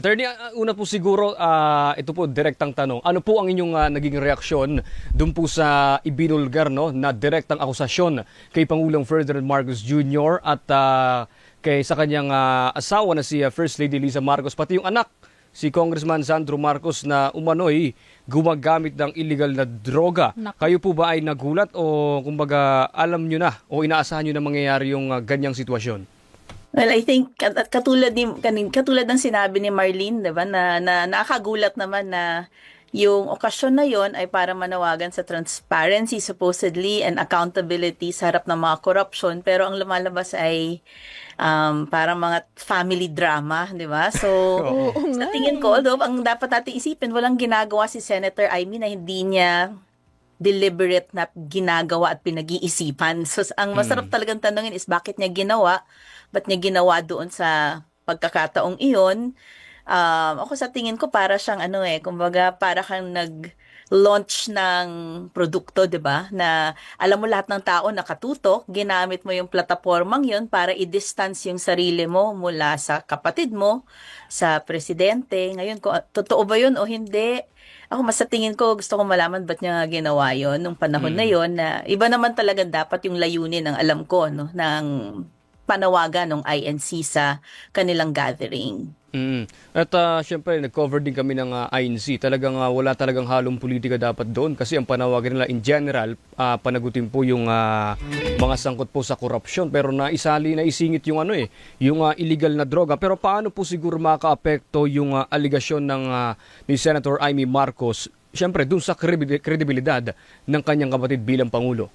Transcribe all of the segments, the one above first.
Attorney, ah, una po siguro, ah, ito po, direktang tanong. Ano po ang inyong ah, naging reaksyon dun po sa ibinulgar no, na direktang akusasyon kay Pangulong Ferdinand Marcos Jr. at ah, kay sa kanyang ah, asawa na si ah, First Lady Lisa Marcos, pati yung anak, si Congressman Sandro Marcos na umano'y gumagamit ng illegal na droga. Naku. Kayo po ba ay nagulat o kumbaga alam nyo na o inaasahan nyo na mangyayari yung ah, ganyang sitwasyon? Well, I think kat- at katulad ni kanin katulad ng sinabi ni Marlene, 'di ba, na, na nakakagulat naman na yung okasyon na yon ay para manawagan sa transparency supposedly and accountability sa harap ng mga corruption pero ang lumalabas ay um, parang mga family drama, 'di ba? So Oo sa tingin eh. ko, although ang dapat natin isipin, walang ginagawa si Senator Amy na hindi niya deliberate na ginagawa at pinag-iisipan. So, ang masarap talagang tanongin is bakit niya ginawa? Ba't niya ginawa doon sa pagkakataong iyon? Um, ako sa tingin ko para siyang ano eh, kumbaga para kang nag launch ng produkto, 'di ba? Na alam mo lahat ng tao nakatutok, ginamit mo yung platapormang 'yon para i-distance yung sarili mo mula sa kapatid mo, sa presidente. Ngayon, kung totoo ba 'yun o hindi, ako mas sa tingin ko gusto ko malaman ba't niya ginawa 'yon nung panahon na 'yon na iba naman talaga dapat yung layunin ng alam ko no ng panawagan ng INC sa kanilang gathering. Mm. At ah, syempre, nag-cover din kami ng ah, INC. Talagang ah, wala talagang halong politika dapat doon kasi ang panawagan nila in general, ah, panagutin po yung ah, mga sangkot po sa korupsyon pero naisali na isingit yung ano eh, yung ah, illegal na droga. Pero paano po siguro makakaapekto yung ah, aligasyon ng ah, ni Senator Amy Marcos syempre dun sa credibilidad ng kanyang kapatid bilang pangulo?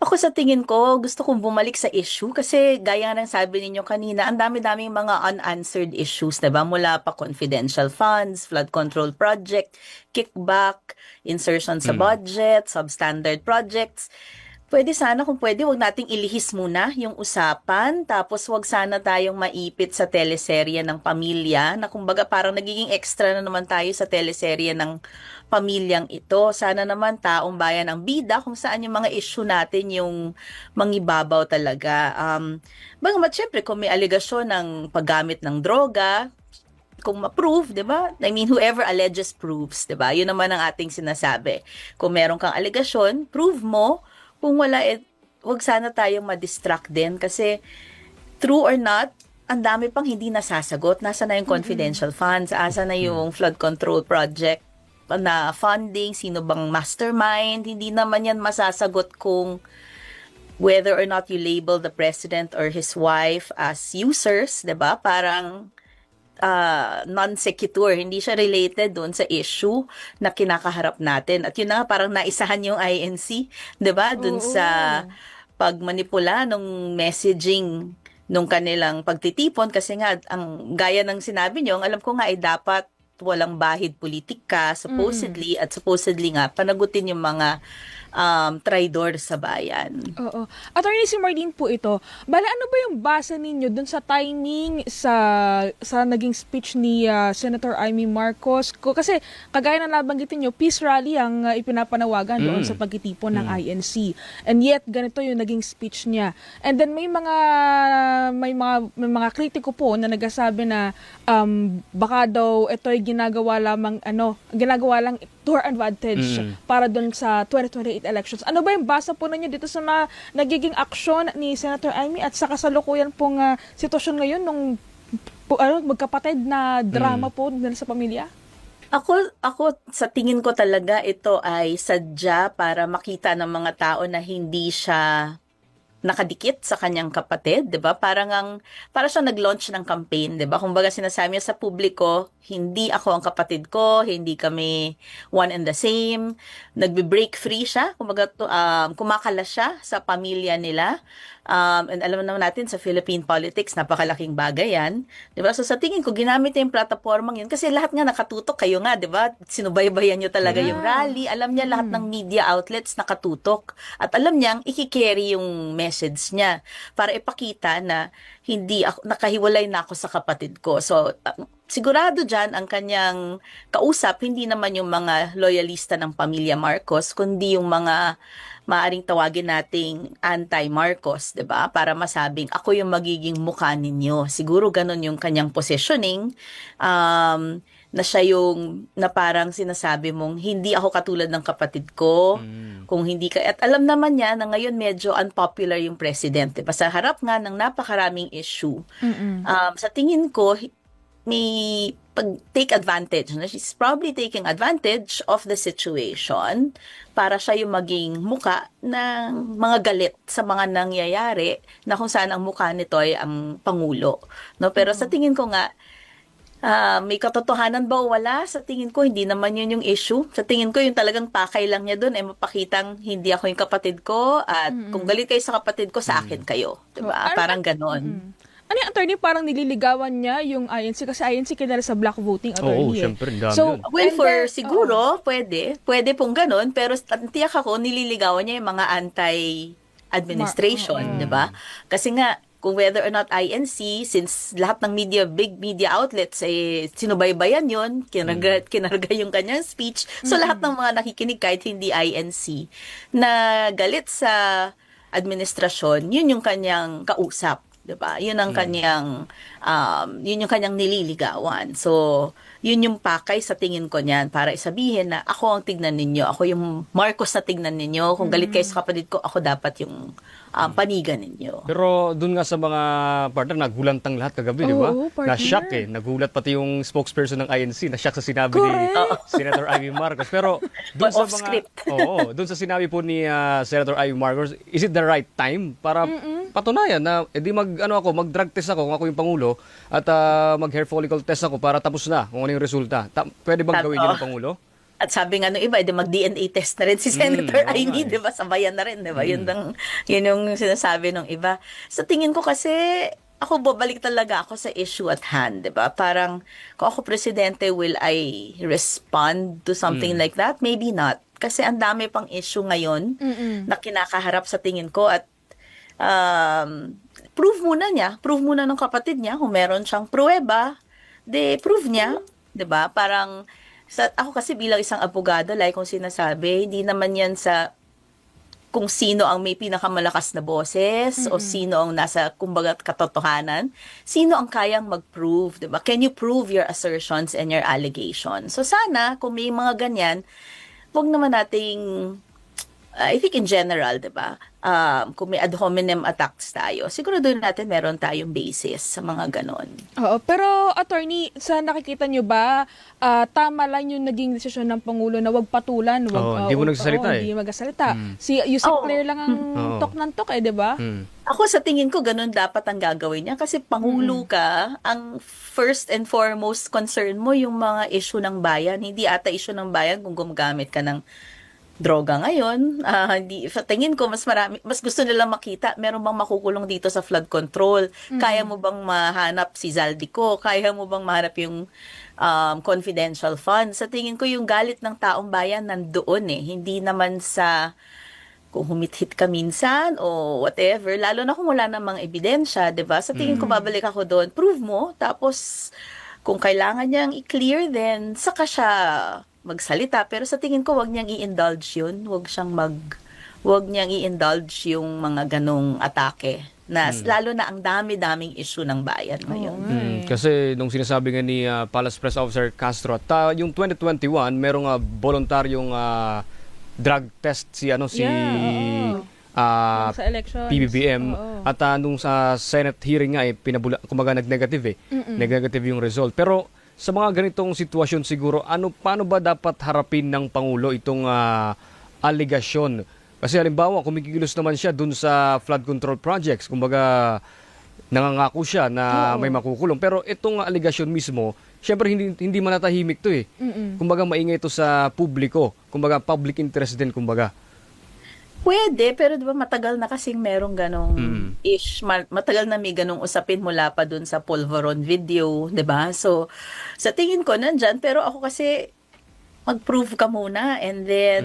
Ako sa tingin ko, gusto kong bumalik sa issue kasi gaya ng sabi ninyo kanina, ang dami-daming mga unanswered issues, 'di ba? Mula pa confidential funds, flood control project, kickback, insertion sa budget, substandard projects. Pwede sana kung pwede, wag nating ilihis muna yung usapan, tapos wag sana tayong maipit sa teleserye ng pamilya, na kumbaga parang nagiging extra na naman tayo sa teleserye ng pamilyang ito. Sana naman taong bayan ang bida kung saan yung mga issue natin yung mangibabaw talaga. Um, bagamat syempre kung may aligasyon ng paggamit ng droga, kung ma-prove, 'di ba? I mean, whoever alleges proves, 'di ba? 'Yun naman ang ating sinasabi. Kung meron kang aligasyon, prove mo. Kung wala, eh, wag sana tayong ma-distract din kasi true or not, ang dami pang hindi nasasagot. Nasa na yung confidential funds? Asa na yung flood control project na funding? Sino bang mastermind? Hindi naman yan masasagot kung whether or not you label the president or his wife as users, 'di ba? Parang ah, non sequitur, hindi siya related doon sa issue na kinakaharap natin. At yun na nga, parang naisahan yung INC, 'di ba? Doon Oo. sa pagmanipula ng messaging nung kanilang pagtitipon kasi nga ang gaya ng sinabi niyo, ang alam ko nga ay dapat walang bahid politika supposedly at supposedly nga panagutin yung mga um, traidor sa bayan. Oo. Attorney si Marlene po ito. Bala ano ba yung basa ninyo dun sa timing sa sa naging speech ni ah, Senator Amy Marcos? Kasi kagaya na nabanggitin nyo, peace rally ang ah, ipinapanawagan doon Mm. sa pagtitipon ng INC. And yet ganito yung naging speech niya. And then may mga may mga may mga kritiko po na nagsasabi na um, baka daw ito'y ginagawa lamang ano, ginagawa lang to her advantage Mm. para doon sa 2028 elections. Ano ba yung basa po ninyo dito sa mga nagiging aksyon ni Senator Amy at sa kasalukuyan pong ah, sitwasyon ngayon nung po, ano, magkapatid na drama po nila sa pamilya? Ako, ako sa tingin ko talaga ito ay sadya para makita ng mga tao na hindi siya nakadikit sa kanyang kapatid, 'di ba? Parang ang para siya nag-launch ng campaign, 'di ba? Kumbaga sinasabi niya sa publiko, hindi ako ang kapatid ko, hindi kami one and the same. Nagbe-break free siya, kumbaga um, kumakalas siya sa pamilya nila. Um, and alam naman natin sa Philippine politics, napakalaking bagay yan. 'Di ba? So sa tingin ko, ginamit niya yung platapormang yun kasi lahat nga nakatutok kayo nga, 'di ba? Sinubaybayan niyo talaga yung Yeah. rally. Alam niya lahat ng media outlets nakatutok. At alam niyang ikikerry yung message niya para ipakita na hindi ako, nakahiwalay na ako sa kapatid ko. So, uh, sigurado dyan ang kanyang kausap, hindi naman yung mga loyalista ng pamilya Marcos, kundi yung mga maaring tawagin nating anti-Marcos, 'di ba? Para masabing ako yung magiging mukha ninyo. Siguro ganun yung kanyang positioning. Um, na siya yung na parang sinasabi mong hindi ako katulad ng kapatid ko Mm. kung hindi ka at alam naman niya na ngayon medyo unpopular yung president diba? sa harap nga ng napakaraming issue Mm-mm. um, sa tingin ko, may pag take advantage. No? She's probably taking advantage of the situation para siya yung maging muka ng mga galit sa mga nangyayari na kung saan ang muka nito ay ang Pangulo. No? Pero sa tingin ko nga, ah, may katotohanan ba o wala? Sa tingin ko, hindi naman yun yung issue. Sa tingin ko, yung talagang pakay lang niya doon ay mapakitang hindi ako yung kapatid ko at kung galit kayo sa kapatid ko, sa akin kayo. Diba? Oh, Parang ganon. Mm. Ano yung attorney, parang nililigawan niya yung INC kasi INC kilala sa black voting attorney. Oo, eh. syempre, dami So, yun. Well, and for then- siguro, pwede. Pwede pong ganun. Pero tiyak ako, nililigawan niya yung mga anti-administration, Ma- oo. di ba? Kasi nga, kung whether or not INC, since lahat ng media, big media outlets, eh, sinubaybayan yun, kinarga, kinarga yung kanyang speech. So, lahat ng mga nakikinig, kahit hindi INC, na galit sa administrasyon, yun yung kanyang kausap. 'Di ba? Yun ang kanyang um, yun yung kanyang nililigawan. So, yun yung pakay sa tingin ko niyan para isabihin na ako ang tignan ninyo, ako yung Marcos na tignan ninyo. Kung galit kayo sa kapatid ko, ako dapat yung um, panigan ninyo. Pero dun nga sa mga partner, nagulantang lahat kagabi, di ba? Na-shock eh. Nagulat pati yung spokesperson ng INC. Na-shock sa sinabi Correct. ni Senator Ivy Marcos. Pero dun sa mga... script. Oo, dun sa sinabi po ni ah, Senator Ivy Marcos, is it the right time para patunayan na edi mag ano ako, mag-drug test ako kung ako yung pangulo at ah, mag-hair follicle test ako para tapos na kung ano yung resulta. Ta- pwede bang Tama. gawin yun ng pangulo? At sabi nga nung iba, edi mag-DNA test na rin si Senator oo Amy, nga eh. di ba? Sabayan na rin, di ba? Yun, ang, yun yung sinasabi nung iba. Sa tingin ko kasi, ako babalik talaga ako sa issue at hand, di ba? Parang, kung ako presidente, will I respond to something like that? Maybe not. Kasi ang dami pang issue ngayon Mm-mm. na kinakaharap sa tingin ko at um, prove muna niya, prove muna ng kapatid niya kung meron siyang pruweba, de prove niya, 'di ba? Parang sa ako kasi bilang isang abogado, like kung sinasabi, hindi naman 'yan sa kung sino ang may pinakamalakas na boses o sino ang nasa kumbaga katotohanan, sino ang kayang mag-prove, 'di ba? Can you prove your assertions and your allegations? So sana kung may mga ganyan, wag naman nating I think in general, 'di ba? Um, kung may ad hominem attacks tayo, siguro doon natin meron tayong basis sa mga ganon. Oo, pero attorney, sa nakikita nyo ba, ah, tama lang yung naging desisyon ng Pangulo na wag patulan, wag, Oo, ah, hindi mo wag- nagsasalita oo, eh. Hindi magsasalita. Si Yusek Oo. Claire lang ang Oo. tok ng tok eh, di ba? Hmm. Ako sa tingin ko ganun dapat ang gagawin niya kasi pangulo ka, ang first and foremost concern mo yung mga issue ng bayan. Hindi ata issue ng bayan kung gumagamit ka ng droga ngayon. Ah, hindi sa tingin ko mas marami mas gusto nila makita meron bang makukulong dito sa flood control. Kaya mo bang mahanap si Zaldico? Kaya mo bang mahanap yung um, confidential fund? Sa tingin ko yung galit ng taong bayan nandoon eh, hindi naman sa kung humit-hit ka minsan o whatever, lalo na kung wala namang ebidensya, 'di ba? Sa tingin ko babalik ako doon, prove mo, tapos kung kailangan niyang i-clear then saka siya magsalita, pero sa tingin ko wag niyang i-indulge 'yun, wag siyang mag wag niyang i-indulge yung mga ganong atake na lalo na ang dami-daming issue ng bayan ngayon. Nga Mm, kasi nung sinasabi nga ni ah, Palace Press Officer Castro, ta, yung 2021 merong uh, voluntaryong ah, drug test si ano si Yeah, ah, sa elections. PBBM Oo. at ah, nung sa Senate hearing nga eh pinabula kumaga nag-negative eh. Nag-negative yung result. Pero sa mga ganitong sitwasyon siguro ano paano ba dapat harapin ng pangulo itong ah, aligasyon? Kasi halimbawa kumikilos naman siya dun sa flood control projects. Kumbaga nangangako siya na Oo. may makukulong. Pero itong aligasyon mismo, syempre hindi hindi manatahimik 'to eh. Mm-mm. Kumbaga maingay ito sa publiko. Kumbaga public interest din kumbaga. Pwede, pero di ba matagal na kasing merong ganong Mm. ish, ma- matagal na may ganong usapin mula pa dun sa Polvoron video, di ba? So, sa tingin ko nandyan, pero ako kasi mag-prove ka muna and then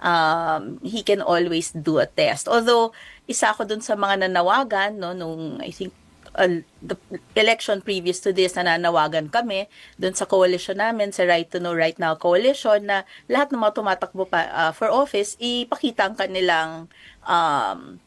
um, he can always do a test. Although, isa ako dun sa mga nanawagan, no, nung I think uh, the election previous to this, nananawagan kami doon sa coalition namin, sa Right to Know Right Now coalition, na lahat ng mga tumatakbo pa, uh, for office, ipakita ang kanilang um,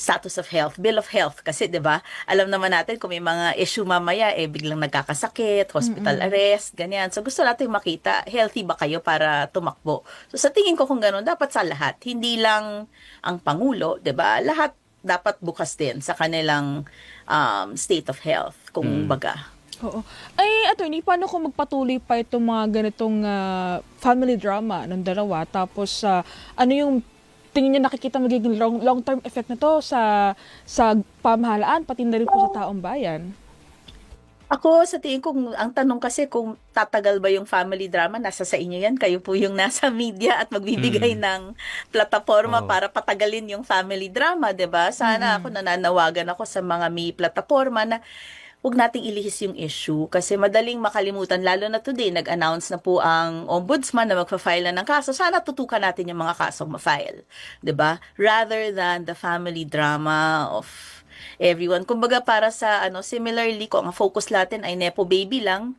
status of health, bill of health kasi 'di ba? Alam naman natin kung may mga issue mamaya eh biglang nagkakasakit, hospital arrest, ganyan. So gusto natin makita healthy ba kayo para tumakbo. So sa tingin ko kung ganoon dapat sa lahat, hindi lang ang pangulo, 'di ba? Lahat dapat bukas din sa kanilang um, state of health kung baga. Oo. Ay, attorney, paano kung magpatuloy pa itong mga ganitong ah, family drama ng dalawa? Tapos, ah, ano yung tingin niyo nakikita magiging long, long-term effect na to sa sa pamahalaan, pati na rin po sa taong bayan? Ako sa tingin ko, ang tanong kasi kung tatagal ba yung family drama, nasa sa inyo yan. Kayo po yung nasa media at magbibigay ng plataforma Oo. para patagalin yung family drama, ba? Sana ako nananawagan ako sa mga may plataforma na huwag nating ilihis yung issue kasi madaling makalimutan lalo na today nag-announce na po ang ombudsman na magfa-file na ng kaso sana tutukan natin yung mga kasong ma-file 'di ba rather than the family drama of everyone. Kumbaga para sa ano similarly kung ang focus natin ay nepo baby lang,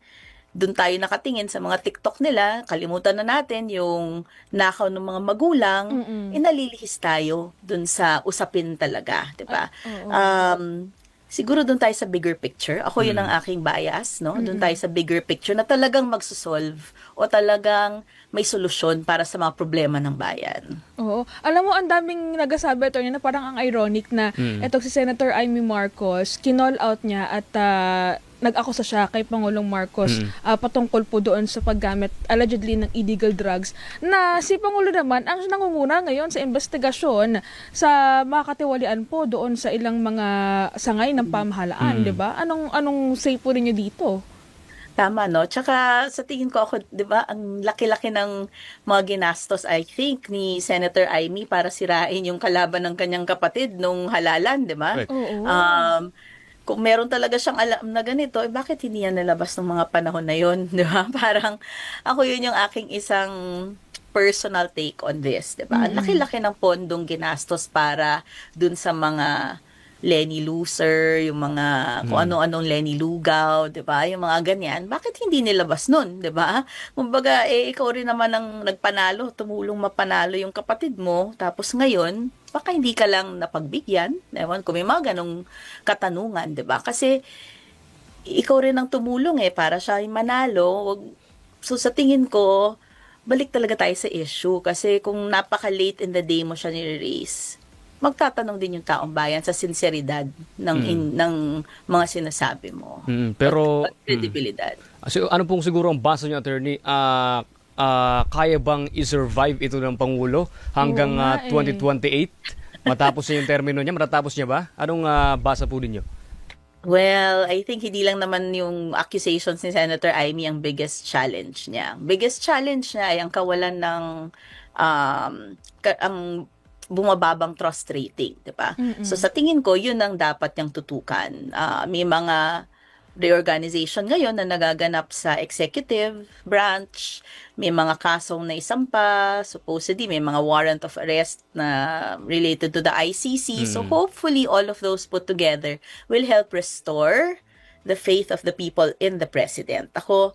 doon tayo nakatingin sa mga TikTok nila, kalimutan na natin yung nakaw ng mga magulang, Mm-mm. inalilihis tayo doon sa usapin talaga, 'di ba? Oo. Um siguro doon tayo sa bigger picture. Ako yun ang aking bias, no? Doon tayo sa bigger picture na talagang magsosolve o talagang may solusyon para sa mga problema ng bayan. Oo. Alam mo, ang daming nagasabi ito na parang ang ironic na etong si Senator Amy Marcos, kinall out niya at ah, nag-akusa siya kay Pangulong Marcos ah, patungkol po doon sa paggamit allegedly ng illegal drugs na si Pangulo naman ang nangunguna ngayon sa investigasyon sa makakatiwalian po doon sa ilang mga sangay ng pamahalaan, 'di ba? Anong anong say po ninyo dito? Tama, no? Tsaka sa tingin ko ako, di ba, ang laki-laki ng mga ginastos, I think, ni Senator Amy para sirain yung kalaban ng kanyang kapatid nung halalan, di ba? Oo. Um, kung meron talaga siyang alam na ganito, eh, bakit hindi yan nalabas ng mga panahon na yun, di ba? Parang, ako yun yung aking isang personal take on this, di ba? Ang laki-laki ng pondong ginastos para dun sa mga Lenny Loser, yung mga kung ano-anong Lenny Lugaw, 'di ba? Yung mga ganyan. Bakit hindi nilabas nun, 'di ba? Kumbaga eh ikaw rin naman ang nagpanalo, tumulong mapanalo yung kapatid mo, tapos ngayon baka hindi ka lang napagbigyan. Ewan ko may mga ganong katanungan, 'di ba? Kasi ikaw rin ang tumulong eh para siya ay manalo. So sa tingin ko, balik talaga tayo sa issue kasi kung napaka-late in the day mo siya ni-raise, magtatanong din yung taong bayan sa sinseridad ng in- ng mga sinasabi mo. Mm, pero At credibilidad. So, ano pong siguro ang basa niyo, attorney? Ah, ah, kaya bang i-survive ito ng Pangulo hanggang Oo nga ah, eh. 2028? Matapos na yung termino niya? Matatapos niya ba? Anong ah, basa po ninyo? Well, I think hindi lang naman yung accusations ni Senator Amy ang biggest challenge niya. Biggest challenge niya ay ang kawalan ng um, ka- ang bumababang trust rating, 'di ba? So sa tingin ko, yun ang dapat niyang tutukan. Ah, may mga reorganization ngayon na nagaganap sa executive branch, may mga kasong na isampa, supposedly may mga warrant of arrest na related to the ICC. So hopefully all of those put together will help restore the faith of the people in the president. Ako,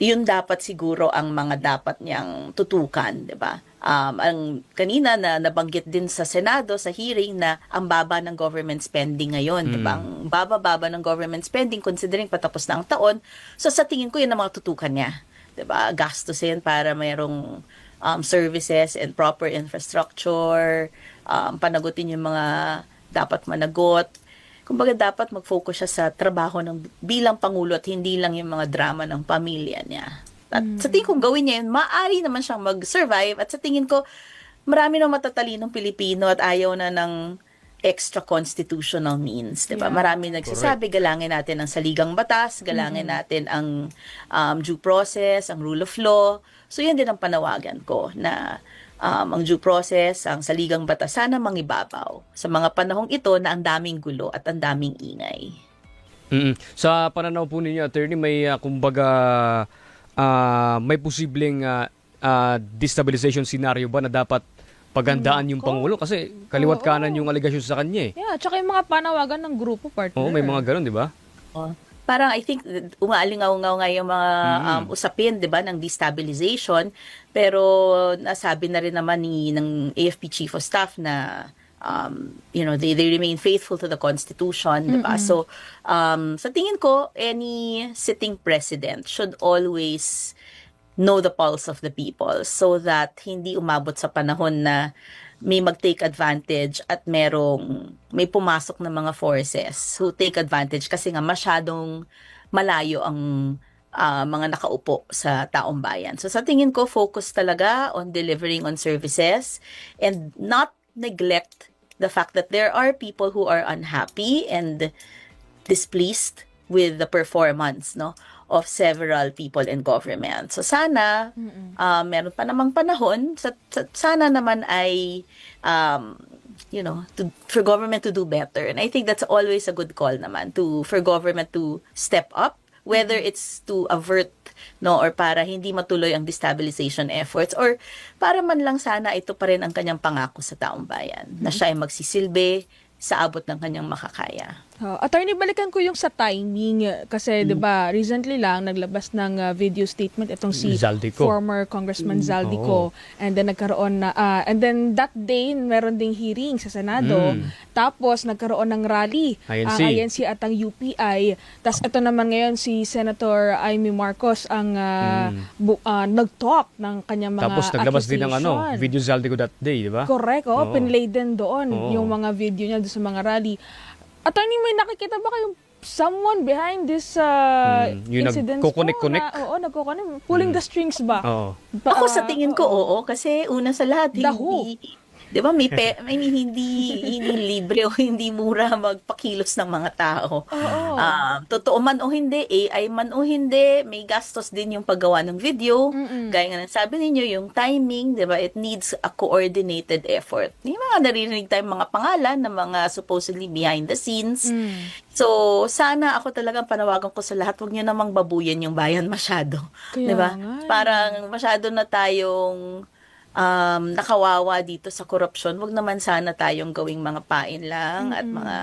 yun dapat siguro ang mga dapat niyang tutukan, 'di ba? Um, ang kanina na nabanggit din sa Senado sa hearing na ang baba ng government spending ngayon, 'di ba? Ang baba-baba ng government spending considering patapos na ang taon. So sa tingin ko yun ang mga tutukan niya, 'di ba? Gastusin para mayroong um, services and proper infrastructure, um, panagutin yung mga dapat managot. Kumbaga dapat mag-focus siya sa trabaho ng bilang pangulo at hindi lang yung mga drama ng pamilya niya. At sa tingin ko gawin niya yun, maaari naman siyang mag-survive at sa tingin ko marami na matatalinong Pilipino at ayaw na ng extra constitutional means, 'di ba? Yeah. Marami nagsasabi galangin natin ang saligang batas, galangin natin ang um, due process, ang rule of law. So yan din ang panawagan ko na um, ang due process, ang saligang batas, sana mangibabaw sa mga panahong ito na ang daming gulo at ang daming ingay. Mm. Sa pananaw po ninyo, attorney, may ah, kumbaga ah, may posibleng ah, ah, destabilization scenario ba na dapat pagandaan yung Nako. Pangulo kasi kaliwat Oo. kanan yung aligasyon sa kanya eh. Yeah, tsaka yung mga panawagan ng grupo partner. Oo, may mga ganun, di ba? Oh. Parang I think umaalingaw-ngaw nga yung mga um, usapin, 'di ba, ng destabilization, pero nasabi na rin naman ni ng AFP Chief of Staff na um, you know, they they remain faithful to the constitution, 'di ba? So, um, sa tingin ko any sitting president should always know the pulse of the people so that hindi umabot sa panahon na may mag-take advantage at merong may pumasok na mga forces who take advantage kasi nga masyadong malayo ang ah, mga nakaupo sa taong bayan. So sa tingin ko focus talaga on delivering on services and not neglect the fact that there are people who are unhappy and displeased with the performance no of several people in government. So sana uh, meron pa namang panahon sa, sa- sana naman ay um, you know to, for government to do better and I think that's always a good call naman to for government to step up whether it's to avert no or para hindi matuloy ang destabilization efforts or para man lang sana ito pa rin ang kanyang pangako sa taong bayan na siya ay magsisilbi sa abot ng kanyang makakaya. Uh, attorney, balikan ko yung sa timing kasi 'di ba recently lang naglabas ng uh, video statement itong si Zaldico. former Congressman Oo. Zaldico and then nagkaroon na ah, and then that day meron ding hearing sa Senado Mm. tapos nagkaroon ng rally ang INC at ang UPI tapos ito naman ngayon si Senator Amy Marcos ang ah, bu- ah, nag-talk ng kanyang mga Mm. Tapos naglabas din ng ano, video Zaldico that day, di ba? Correct, oh, Oo. pinlay din doon Oo. yung mga video niya doon sa mga rally. Attorney, may nakikita ba kayong someone behind this uh, Hmm, yung nagkukunik-kunik? Oo, nagkukunik. Pulling the strings ba? Oo. Pa- Ako sa tingin ko, oo. oo. Kasi una sa lahat, The who? Di ba, may pe, I mean, hindi, hindi libre o hindi mura magpakilos ng mga tao. Oo. Ah, totoo man o hindi, AI man o hindi, may gastos din yung paggawa ng video. Mm-mm. Gaya nga ng sabi ninyo, yung timing, di ba, it needs a coordinated effort. Yung mga naririnig tayong mga pangalan ng mga supposedly behind the scenes. Mm. So, sana ako talagang panawagan ko sa lahat, huwag niyo namang babuyan yung bayan masyado. 'Di ba? eh. Parang masyado na tayong um, nakawawa dito sa korupsyon. Huwag naman sana tayong gawing mga pain lang at mga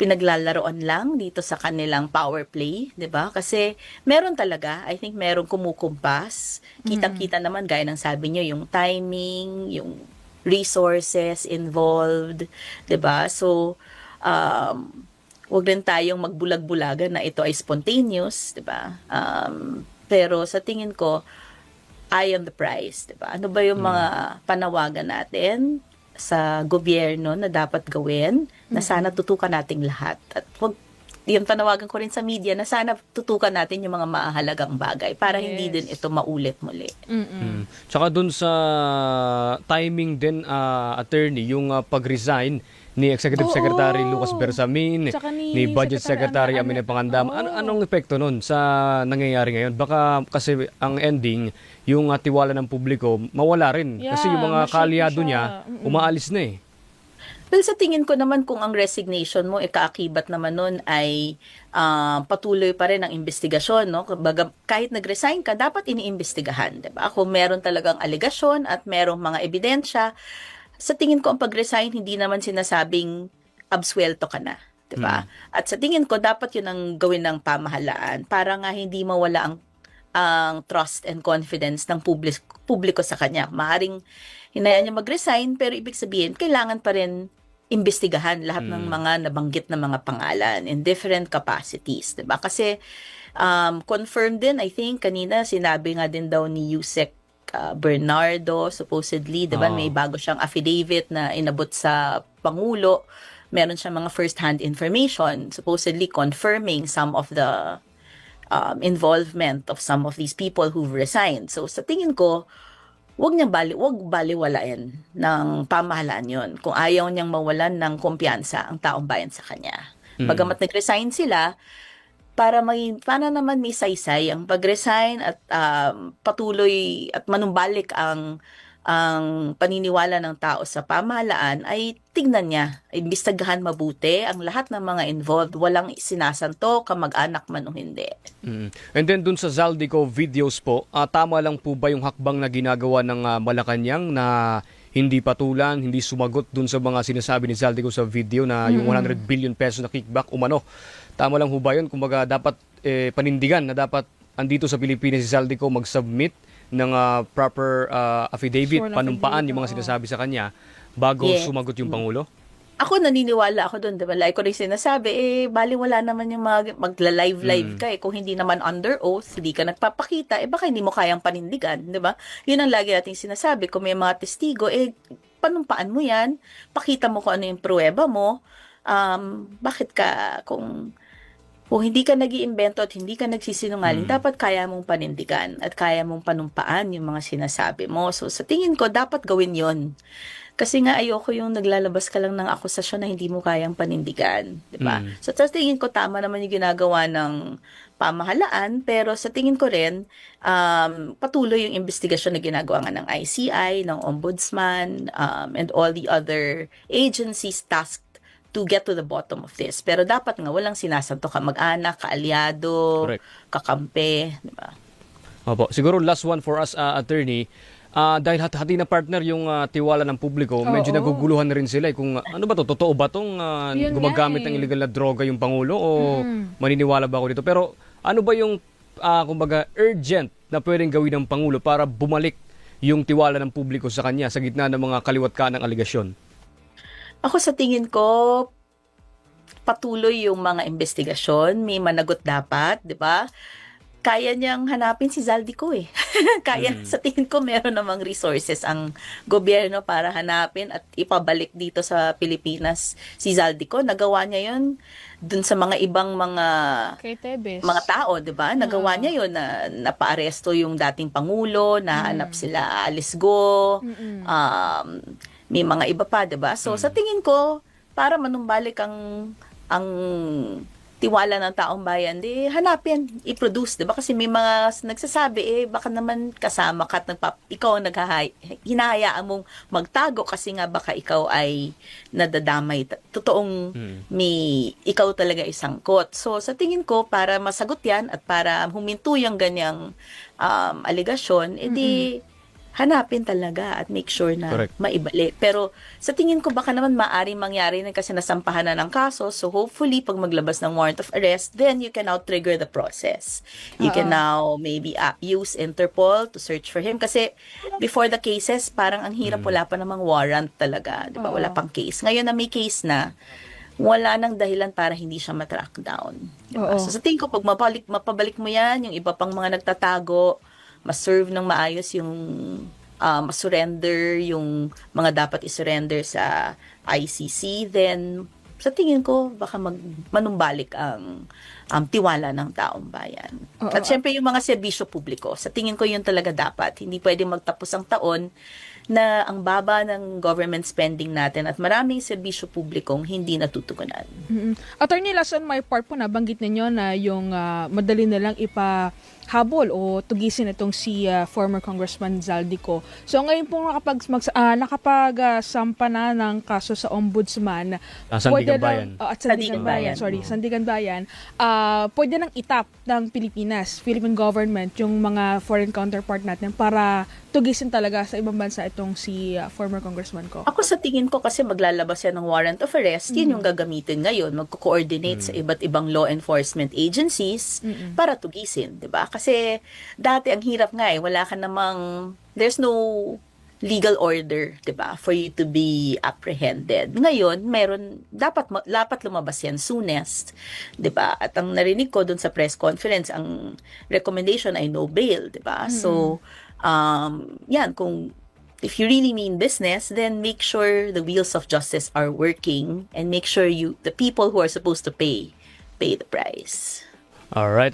pinaglalaroan lang dito sa kanilang power play, 'di ba? Kasi meron talaga, I think meron kumukumpas. Kitang-kita naman gaya ng sabi niyo yung timing, yung resources involved, 'di ba? So um wag rin tayong magbulag-bulagan na ito ay spontaneous, 'di ba? Um pero sa tingin ko eye on the prize, 'di ba? Ano ba yung mga panawagan natin sa gobyerno na dapat gawin na sana tutukan nating lahat at wag yung panawagan ko rin sa media na sana tutukan natin yung mga mahalagang bagay para hindi Yes. din ito maulit muli. Mm-mm. Mm. Tsaka dun sa timing din, ah, attorney, yung ah, pag-resign ni Executive Oo. Secretary Lucas Bersamin, Tsaka ni ni Budget Secretary Secretary Amina Pangandam. Oo. Ano, anong epekto nun sa nangyayari ngayon? Baka kasi ang ending, yung ah, tiwala ng publiko, mawala rin. kasi Yeah, yung mga kaalyado siya. niya, Mm-mm. umaalis na eh. Well, sa tingin ko naman kung ang resignation mo, ikaakibat naman nun ay ah, patuloy pa rin ang investigasyon. No? Kumbaga, kahit nag-resign ka, dapat iniimbestigahan. Diba? Kung meron talagang aligasyon at merong mga ebidensya, sa tingin ko ang pag-resign, hindi naman sinasabing absuelto ka na. 'di ba? At sa tingin ko, dapat yun ang gawin ng pamahalaan para nga hindi mawala ang ang trust and confidence ng publis, publiko sa kanya. Maaring hinayaan niya mag-resign, pero ibig sabihin, kailangan pa rin imbestigahan lahat ng Mm. mga nabanggit na mga pangalan in different capacities, 'di ba? Kasi um confirmed din I think kanina sinabi nga din daw ni Yusek uh, Bernardo supposedly, 'di ba? Oo. May bago siyang affidavit na inabot sa pangulo. Meron siyang mga first-hand information supposedly confirming some of the um, involvement of some of these people who've resigned. So sa tingin ko, wag niya bali, wag baliwalain ng pamahalaan 'yon. Kung ayaw niyang mawalan ng kumpiyansa ang taong bayan sa kanya. Mm. Bagamat nag-resign sila, para may para naman may saysay ang pag-resign at um, patuloy at manumbalik ang ang paniniwala ng tao sa pamahalaan ay tignan niya, imbistagahan mabuti ang lahat ng mga involved, walang sinasanto, kamag-anak man o hindi. Mm. And then dun sa Zaldico videos po, ah, tama lang po ba yung hakbang na ginagawa ng ah, Malacanang na hindi patulan, hindi sumagot dun sa mga sinasabi ni Zaldico sa video na yung 100 billion pesos na kickback umano. Tama lang ho ba yun? Kumbaga dapat eh, panindigan na dapat andito sa Pilipinas si Zaldico mag-submit ng ah, proper ah, affidavit, Sworn panumpaan affidavit, yung mga sinasabi sa kanya bago Yes. sumagot yung Pangulo? Ako naniniwala ako doon, 'di ba? Like ko rin sinasabi, eh bali wala naman yung mga magla-live live ka eh kung hindi naman under oath, hindi ka nagpapakita, eh baka hindi mo kayang panindigan, 'di ba? 'Yun ang lagi nating sinasabi, kung may mga testigo, eh panumpaan mo 'yan, pakita mo kung ano yung pruweba mo. Um, bakit ka kung kung hindi ka nag iimbento at hindi ka nagsisinungaling, Mm. dapat kaya mong panindigan at kaya mong panumpaan yung mga sinasabi mo. So, sa tingin ko, dapat gawin yon Kasi nga, ayoko yung naglalabas ka lang ng akusasyon na hindi mo kayang panindigan. di ba? Mm. So, sa tingin ko, tama naman yung ginagawa ng pamahalaan, pero sa tingin ko rin, um, patuloy yung investigasyon na ginagawa nga ng ICI, ng Ombudsman, um, and all the other agencies tasked to get to the bottom of this. Pero dapat nga walang sinasanto ka mag-anak, kaalyado, Correct. kakampi, di ba? Opo, siguro last one for us, uh, attorney. Ah, dahil hati na partner yung ah, tiwala ng publiko, medyo Oo. naguguluhan na rin sila eh, kung ah, ano ba to, totoo ba tong Yun nga gumagamit eh. ng illegal na droga yung pangulo o Mm. maniniwala ba ako dito? Pero ano ba yung ah, kumbaga urgent na pwedeng gawin ng pangulo para bumalik yung tiwala ng publiko sa kanya sa gitna ng mga kaliwat ka ng aligasyon? Ako sa tingin ko, patuloy yung mga investigasyon, may managot dapat, di ba? Kaya niyang hanapin si Zaldico eh. Kaya Mm. sa tingin ko meron namang resources ang gobyerno para hanapin at ipabalik dito sa Pilipinas si Zaldico. Nagawa niya yun dun sa mga ibang mga mga tao, 'di ba? Nagawa Oo. niya 'yon na napaaresto yung dating pangulo, nahanap Mm. sila Alice Go, Mm-mm. um, may mga iba pa, 'di ba? So Mm. sa tingin ko, para manumbalik ang ang tiwala ng taong bayan, di hanapin, i-produce, 'di ba? Kasi may mga nagsasabi eh baka naman kasama ka at nagpa, ikaw ang naghahay, hinahayaan mong magtago kasi nga baka ikaw ay nadadamay. Totoong Mm. may ikaw talaga isang kot. So sa tingin ko para masagot 'yan at para huminto yung ganyang um, aligasyon, edi hanapin talaga at make sure na Correct. maibalik. Pero sa tingin ko baka naman maaring mangyari na kasi nasampahan na ng kaso. So hopefully pag maglabas ng warrant of arrest, then you can now trigger the process. You can Oo. now maybe uh, use Interpol to search for him kasi before the cases parang ang hirap wala pa namang warrant talaga, 'di ba? Wala Oo. pang case. Ngayon na may case na wala nang dahilan para hindi siya matrack down. Diba? Oo. So sa tingin ko, pag mapalik, mapabalik mo yan, yung iba pang mga nagtatago, ma-serve ng maayos yung uh, ma-surrender yung mga dapat i-surrender sa ICC, then sa tingin ko, baka mag, manumbalik ang um, tiwala ng taong bayan. Oo. At syempre yung mga serbisyo publiko, sa tingin ko yun talaga dapat. Hindi pwede magtapos ang taon na ang baba ng government spending natin at maraming serbisyo publikong hindi natutugunan. Mm-mm. Attorney, last on my part po, nabanggit ninyo na yung ah, madali na lang ipahabol o tugisin itong si ah, former Congressman Zaldico. So ngayon po nakapag, mag, ah, nakapag-sampa na ng kaso sa ombudsman, Ah, Sandigan Bayan. oh, at Sandigan Sandigan, Bayan, Bayan. sorry, Sandigan Bayan, ah, pwede nang itap ng Pilipinas, Philippine government, yung mga foreign counterpart natin para tugisin talaga sa ibang bansa itong si ah, former congressman ko. Ako sa tingin ko kasi maglalabas yan ng warrant of arrest, yun yung gagamitin ngayon, magko-coordinate sa iba't ibang law enforcement agencies Mm-mm. para tugisin, 'di ba? Kasi dati ang hirap nga eh, wala ka namang there's no legal order, 'di ba, for you to be apprehended. Ngayon, meron dapat dapat lumabas yan soonest, 'di ba? At ang narinig ko doon sa press conference, ang recommendation ay no bail, 'di ba? So, um, yan kung if you really mean business, then make sure the wheels of justice are working and make sure you the people who are supposed to pay pay the price. All right.